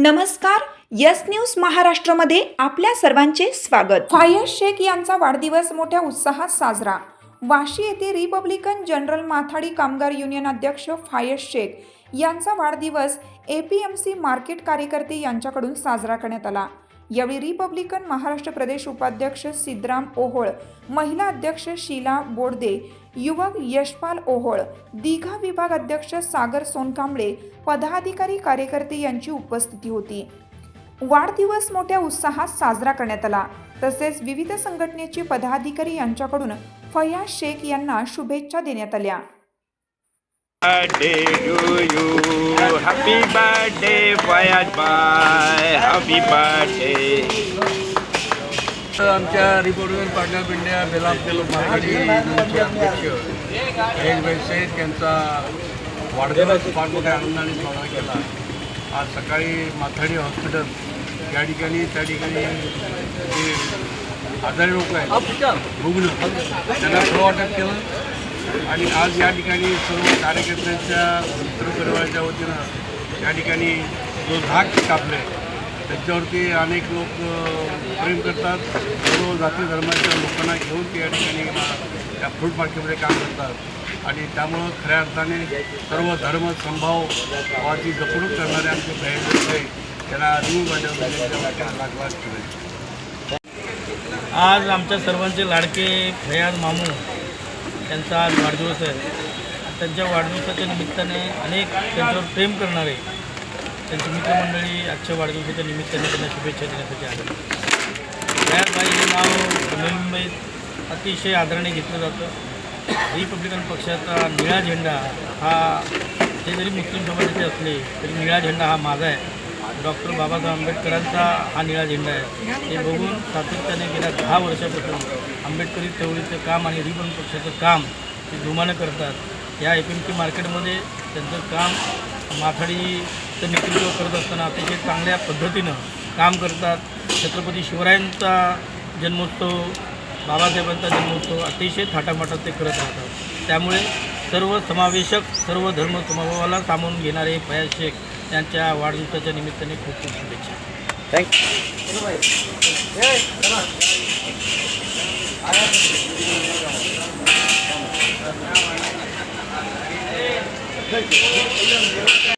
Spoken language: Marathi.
नमस्कार यस न्यूज महाराष्ट्रामध्ये आपल्या सर्वांचे स्वागत. फायज शेख यांचा वाढदिवस मोठ्या उत्साहात साजरा. वाशी येथे रिपब्लिकन जनरल माथाडी कामगार युनियन अध्यक्ष फायज शेख यांचा वाढदिवस एपीएमसी मार्केट कार्यकर्ते यांच्याकडून साजरा करण्यात आला. यावेळी रिपब्लिकन महाराष्ट्र प्रदेश उपाध्यक्ष सिद्धराम ओहोळ महिला अध्यक्ष शीला बोडदे युवक यशपाल ओहोळ दिघा विभाग अध्यक्ष सागर सोनकांबळे पदाधिकारी कार्यकर्ते यांची उपस्थिती होती. वाढदिवस मोठ्या उत्साहात साजरा करण्यात आला. तसेच विविध संघटनेचे पदाधिकारी यांच्याकडून फया शेख यांना शुभेच्छा देण्यात आल्या. Birthday to you. Happy birthday, Fayad Bhai. Happy birthday. आमच्या Republican party of India Belapur मार्केटी युनियनचे अध्यक्ष एक शेख यांचा वाढदिवस फार मोठ्या आनंदाने साजरा केला आज सकाळी माथाडी हॉस्पिटल या ठिकाणी त्या ठिकाणी आजारी लोक आहेत रुग्ण त्यांना फ्लो वाटप केलं आणि आज या ठिकाणी सर्व कार्यकर्त्यांच्या मित्रपरिवाराच्या वतीनं या ठिकाणी जो धाक कापले त्याच्यावरती अनेक लोक प्रेम करतात. सर्व जाती धर्माच्या लोकांना घेऊन ते या ठिकाणी त्या फ्रूट मार्केटमध्ये काम करतात. आणि त्यामुळं खऱ्या अर्थाने सर्व धर्म संभाव भावाची जपणूक करणारे आमचे प्रयत्न त्यांना रिंग वाजवण्याच्या लाख लाख आज आमच्या सर्वांचे लाडके फयाज मामू त्यांचा आज वाढदिवस आहे. त्यांच्या वाढदिवसाच्या निमित्ताने अनेक त्यांच्यावर प्रेम करणारे त्यांची मित्रमंडळी आजच्या वाढदिवसाच्या निमित्ताने त्यांना शुभेच्छा देण्यासाठी आले फयाजबाई हे नाव नवी मुंबईत अतिशय आदराने घेतलं जातं. रिपब्लिकन पक्षाचा निळा झेंडा हा ते जरी मुस्लिम समाजाचे असले तरी निळा झेंडा हा माझा आहे. डॉक्टर बाबासाहेब आंबेडकरांचा हा निळा झेंडा आहे. हे बघून सातत्याने गेल्या दहा वर्षापासून आंबेडकरी चळवळीचं काम आणि रिपन पक्षाचं काम ते जोमानं करतात. या एफ एम सी मार्केटमध्ये त्यांचं काम माथाडीचं नेतृत्व करत असताना अतिशय चांगल्या पद्धतीनं काम करतात. छत्रपती शिवरायांचा जन्मोत्सव बाबासाहेबांचा जन्मोत्सव अतिशय थाटामाटात ते करत राहतात. त्यामुळे सर्व समावेशक सर्व धर्म समभावाला सामावून घेणारे फयाज शेख त्यांच्या वाढदिवसाच्या निमित्ताने खूप खूप शुभेच्छा थँक्यू